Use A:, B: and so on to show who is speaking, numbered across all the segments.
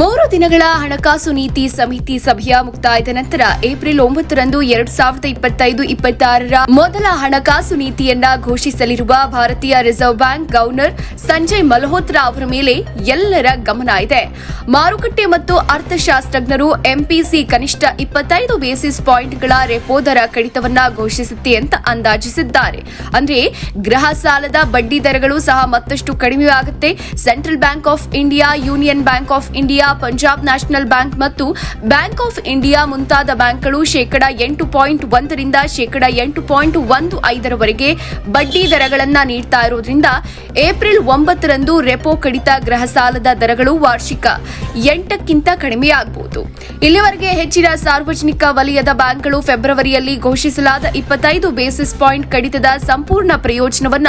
A: ಮೂರು ದಿನಗಳ ಹಣಕಾಸು ನೀತಿ ಸಮಿತಿ ಸಭೆಯ ಮುಕ್ತಾಯದ ನಂತರ ಏಪ್ರಿಲ್ ಒಂಬತ್ತರಂದು ಎರಡ್ ಸಾವಿರದ ಇಪ್ಪತ್ತೈದು, ಇಪ್ಪತ್ತಾರರ ಮೊದಲ ಹಣಕಾಸು ನೀತಿಯನ್ನ ಘೋಷಿಸಲಿರುವ ಭಾರತೀಯ reserve bank governor Sanjay Malhotra ಅವರ ಮೇಲೆ ಎಲ್ಲರ ಗಮನ ಇದೆ. ಮಾರುಕಟ್ಟೆ ಮತ್ತು ಅರ್ಥಶಾಸ್ತ್ರಜ್ಞರು ಎಂಪಿಸಿ ಕನಿಷ್ಠ ಇಪ್ಪತ್ತೈದು ಬೇಸಿಸ್ ಪಾಯಿಂಟ್ಗಳ ರೆಪೋ ದರ ಕಡಿತವನ್ನ ಘೋಷಿಸುತ್ತೆ ಅಂತ ಅಂದಾಜಿಸಿದ್ದಾರೆ. ಅಂದ್ರೆ ಗೃಹ ಸಾಲದ ಬಡ್ಡಿ ದರಗಳು ಸಹ ಮತ್ತಷ್ಟು ಕಡಿಮೆಯಾಗುತ್ತೆ central bank of India union bank of India Punjab national bank ಮತ್ತು ಬ್ಯಾಂಕ್ ಆಫ್ ಇಂಡಿಯಾ ಮುಂತಾದ ಬ್ಯಾಂಕ್ಗಳು ಶೇಕಡ ಎಂಟು ಪಾಯಿಂಟ್ ಒಂದರಿಂದ ಶೇಕಡ ಎಂಟು ಪಾಯಿಂಟ್ ಒಂದು ಐದರವರೆಗೆ ಬಡ್ಡಿ ದರಗಳನ್ನು ನೀಡ್ತಾ ಇರುವುದರಿಂದ ಏಪ್ರಿಲ್ ಒಂಬತ್ತರಂದು ರೆಪೋ ಕಡಿತ ಗೃಹ ಸಾಲದ ದರಗಳು ವಾರ್ಷಿಕ. ಎಂಟಕ್ಕಿಂತ ಕಡಿಮೆಯಾಗಬಹುದು. ಇಲ್ಲಿವರೆಗೆ ಹೆಚ್ಚಿನ ಸಾರ್ವಜನಿಕ ವಲಯದ ಬ್ಯಾಂಕ್ಗಳು ಫೆಬ್ರವರಿಯಲ್ಲಿ ಘೋಷಿಸಲಾದ ಇಪ್ಪತ್ತೈದು ಬೇಸಿಸ್ ಪಾಯಿಂಟ್ ಕಡಿತದ ಸಂಪೂರ್ಣ ಪ್ರಯೋಜನವನ್ನ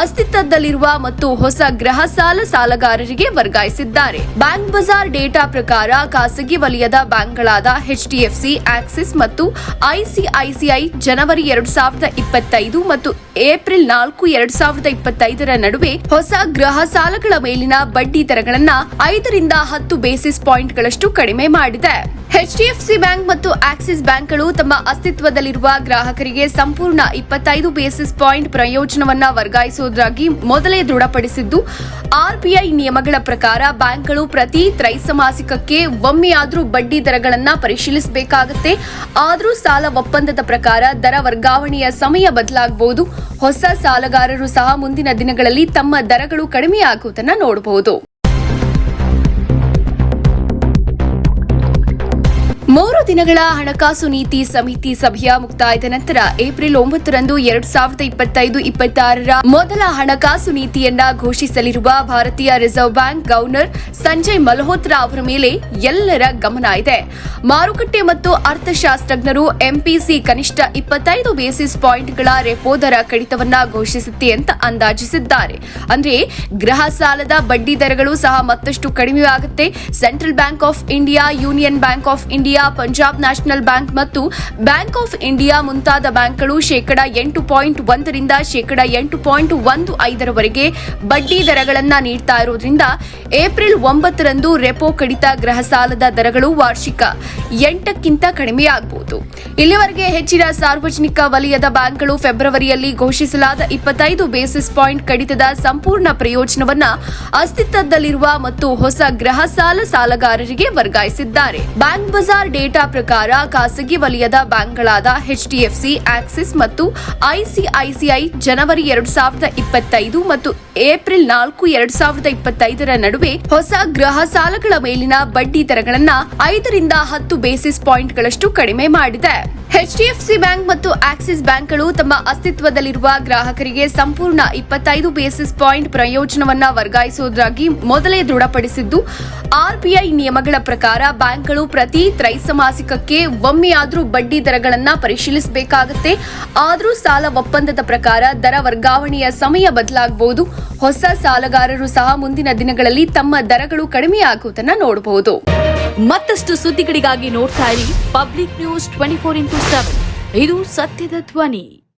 A: ಅಸ್ತಿತ್ವದಲ್ಲಿರುವ ಮತ್ತು ಹೊಸ ಗೃಹ ಸಾಲ ಸಾಲಗಾರರಿಗೆ ವರ್ಗಾಯಿಸಿದ್ದಾರೆ. ಬ್ಯಾಂಕ್ ಬಜಾರ್ ಡೇಟಾ ಪ್ರಕಾರ ಖಾಸಗಿ ವಲಯದ ಬ್ಯಾಂಕ್ಗಳಾದ ಎಚ್ಡಿಎಫ್ಸಿ ಆಕ್ಸಿಸ್ ಮತ್ತು ಐಸಿಐಸಿಐ ಜನವರಿ ಎರಡು ಸಾವಿರದ ಇಪ್ಪತ್ತೈದು ಮತ್ತು ಏಪ್ರಿಲ್ ನಾಲ್ಕು ಎರಡು ಸಾವಿರದ ಇಪ್ಪತ್ತೈದರ ನಡುವೆ ಹೊಸ ಗೃಹ ಸಾಲಗಳ ಮೇಲಿನ ಬಡ್ಡಿ ದರಗಳನ್ನ ಐದರಿಂದ ಹತ್ತು ಬೇಸಿಸ್ ಪಾಯಿಂಟ್ಗಳಷ್ಟು ಕಡಿಮೆ ಮಾಡಿದೆ. ಎಚ್ಡಿಎಫ್ಸಿ ಬ್ಯಾಂಕ್ ಮತ್ತು ಆಕ್ಸಿಸ್ ಬ್ಯಾಂಕ್ಗಳು ತಮ್ಮ ಅಸ್ತಿತ್ವದಲ್ಲಿರುವ ಗ್ರಾಹಕರಿಗೆ ಸಂಪೂರ್ಣ ಇಪ್ಪತ್ತೈದು ಬೇಸಿಸ್ ಪಾಯಿಂಟ್ ಪ್ರಯೋಜನವನ್ನ ವರ್ಗಾಯಿಸುವುದಾಗಿ ಮೊದಲೇ ದೃಢಪಡಿಸಿದ್ದು ಆರ್ಬಿಐ ನಿಯಮಗಳ ಪ್ರಕಾರ ಬ್ಯಾಂಕ್ಗಳು ಪ್ರತಿ ತ್ರೈಸಮಾಸಿಕಕ್ಕೆ ಒಮ್ಮೆಯಾದರೂ ಬಡ್ಡಿ ದರಗಳನ್ನ ಪರಿಶೀಲಿಸಬೇಕಾಗುತ್ತೆ. ಆದರೂ ಸಾಲ ಒಪ್ಪಂದದ ಪ್ರಕಾರ ದರ ವರ್ಗಾವಣೆಯ ಸಮಯ ಬದಲಾಗಬಹುದು. ಹೊಸ ಸಾಲಗಾರರು ಸಹ ಮುಂದಿನ ದಿನಗಳಲ್ಲಿ ತಮ್ಮ ದರಗಳು ಕಡಿಮೆಯಾಗುವುದನ್ನು ನೋಡಬಹುದು. ಮೂರು ದಿನಗಳ ಹಣಕಾಸು ನೀತಿ ಸಮಿತಿ ಸಭೆಯ ಮುಕ್ತಾಯದ ನಂತರ ಏಪ್ರಿಲ್ ಒಂಬತ್ತರಂದು ಎರಡ್ ಸಾವಿರದ ಇಪ್ಪತ್ತೈದು ಇಪ್ಪತ್ತಾರರ ಮೊದಲ ಹಣಕಾಸು ನೀತಿಯನ್ನ ಘೋಷಿಸಲಿರುವ ಭಾರತೀಯ reserve bank governor Sanjay Malhotra ಅವರ ಮೇಲೆ ಎಲ್ಲರ ಗಮನ ಇದೆ. ಮಾರುಕಟ್ಟೆ ಮತ್ತು ಅರ್ಥಶಾಸ್ತ್ರಜ್ಞರು ಎಂಪಿಸಿ ಕನಿಷ್ಠ ಇಪ್ಪತ್ತೈದು ಬೇಸಿಸ್ ಪಾಯಿಂಟ್ಗಳ ರೆಪೋ ದರ ಕಡಿತವನ್ನ ಘೋಷಿಸುತ್ತೆ ಅಂತ ಅಂದಾಜಿಸಿದ್ದಾರೆ. ಅಂದ್ರೆ ಗೃಹ ಸಾಲದ ಬಡ್ಡಿ ದರಗಳು ಸಹ ಮತ್ತಷ್ಟು ಕಡಿಮೆಯಾಗುತ್ತೆ central bank of India union bank of India Punjab national bank ಮತ್ತು ಬ್ಯಾಂಕ್ ಆಫ್ ಇಂಡಿಯಾ ಮುಂತಾದ ಬ್ಯಾಂಕ್ಗಳು ಶೇಕಡ ಎಂಟು ಪಾಯಿಂಟ್ ಒಂದರಿಂದ ಶೇಕಡ ಎಂಟು ಪಾಯಿಂಟ್ ಒಂದು ಐದರವರೆಗೆ ಬಡ್ಡಿ ದರಗಳನ್ನು ನೀಡ್ತಾ ಇರುವುದರಿಂದ ಏಪ್ರಿಲ್ ಒಂಬತ್ತರಂದು ರೆಪೋ ಕಡಿತ ಗೃಹ ಸಾಲದ ದರಗಳು ವಾರ್ಷಿಕ ಎಂಟಕ್ಕಿಂತ ಕಡಿಮೆಯಾಗಬಹುದು. ಇಲ್ಲಿವರೆಗೆ ಹೆಚ್ಚಿನ ಸಾರ್ವಜನಿಕ ವಲಯದ ಬ್ಯಾಂಕ್ಗಳು ಫೆಬ್ರವರಿಯಲ್ಲಿ ಘೋಷಿಸಲಾದ ಇಪ್ಪತ್ತೈದು ಬೇಸಿಸ್ ಪಾಯಿಂಟ್ ಕಡಿತದ ಸಂಪೂರ್ಣ ಪ್ರಯೋಜನವನ್ನ ಅಸ್ತಿತ್ವದಲ್ಲಿರುವ ಮತ್ತು ಹೊಸ ಗೃಹ ಸಾಲ ಸಾಲಗಾರರಿಗೆ ವರ್ಗಾಯಿಸಿದ್ದಾರೆ. ಬ್ಯಾಂಕ್ ಬಜಾರ್ ಡೇಟಾ ಪ್ರಕಾರ ಖಾಸಗಿ ವಲಯದ ಬ್ಯಾಂಕ್ಗಳಾದ ಎಚ್ಡಿಎಫ್ಸಿ ಆಕ್ಸಿಸ್ ಮತ್ತು ಐಸಿಐಸಿಐ ಜನವರಿ ಎರಡು ಸಾವಿರದ ಇಪ್ಪತ್ತೈದು ಮತ್ತು ಏಪ್ರಿಲ್ ನಾಲ್ಕು ಎರಡ್ ಸಾವಿರದ ಇಪ್ಪತ್ತೈದರ ನಡುವೆ ಹೊಸ ಗೃಹ ಸಾಲಗಳ ಮೇಲಿನ ಬಡ್ಡಿ ದರಗಳನ್ನ ಐದರಿಂದ ಹತ್ತು ಬೇಸಿಸ್ ಪಾಯಿಂಟ್ಗಳಷ್ಟು ಕಡಿಮೆ ಮಾಡಿದೆ. ಎಚ್ಡಿಎಫ್ಸಿ ಬ್ಯಾಂಕ್ ಮತ್ತು ಆಕ್ಸಿಸ್ ಬ್ಯಾಂಕ್ಗಳು ತಮ್ಮ ಅಸ್ತಿತ್ವದಲ್ಲಿರುವ ಗ್ರಾಹಕರಿಗೆ ಸಂಪೂರ್ಣ ಇಪ್ಪತ್ತೈದು ಬೇಸಿಸ್ ಪಾಯಿಂಟ್ ಪ್ರಯೋಜನವನ್ನ ವರ್ಗಾಯಿಸುವುದಾಗಿ ಮೊದಲೇ ದೃಢಪಡಿಸಿದ್ದು ಆರ್ಬಿಐ ನಿಯಮಗಳ ಪ್ರಕಾರ ಬ್ಯಾಂಕ್ಗಳು ಪ್ರತಿ ತ್ರೈಸಮಾಸಿಕಕ್ಕೆ ಒಮ್ಮೆಯಾದರೂ ಬಡ್ಡಿ ದರಗಳನ್ನು ಪರಿಶೀಲಿಸಬೇಕಾಗುತ್ತೆ. ಆದರೂ ಸಾಲ ಒಪ್ಪಂದದ ಪ್ರಕಾರ ದರ ವರ್ಗಾವಣೆಯ ಸಮಯ ಬದಲಾಗಬಹುದು. ಹೊಸ ಸಾಲಗಾರರು ಸಹ ಮುಂದಿನ ದಿನಗಳಲ್ಲಿ ತಮ್ಮ ದರಗಳು ಕಡಿಮೆಯಾಗುವುದನ್ನು ನೋಡಬಹುದು.
B: ಮತ್ತಷ್ಟು ಸುದ್ದಿಗಳಿಗಾಗಿ ನೋಡ್ತಾ ಇರಿ public news twenty four into seven. ಇದು ಸತ್ಯದ ಧ್ವನಿ.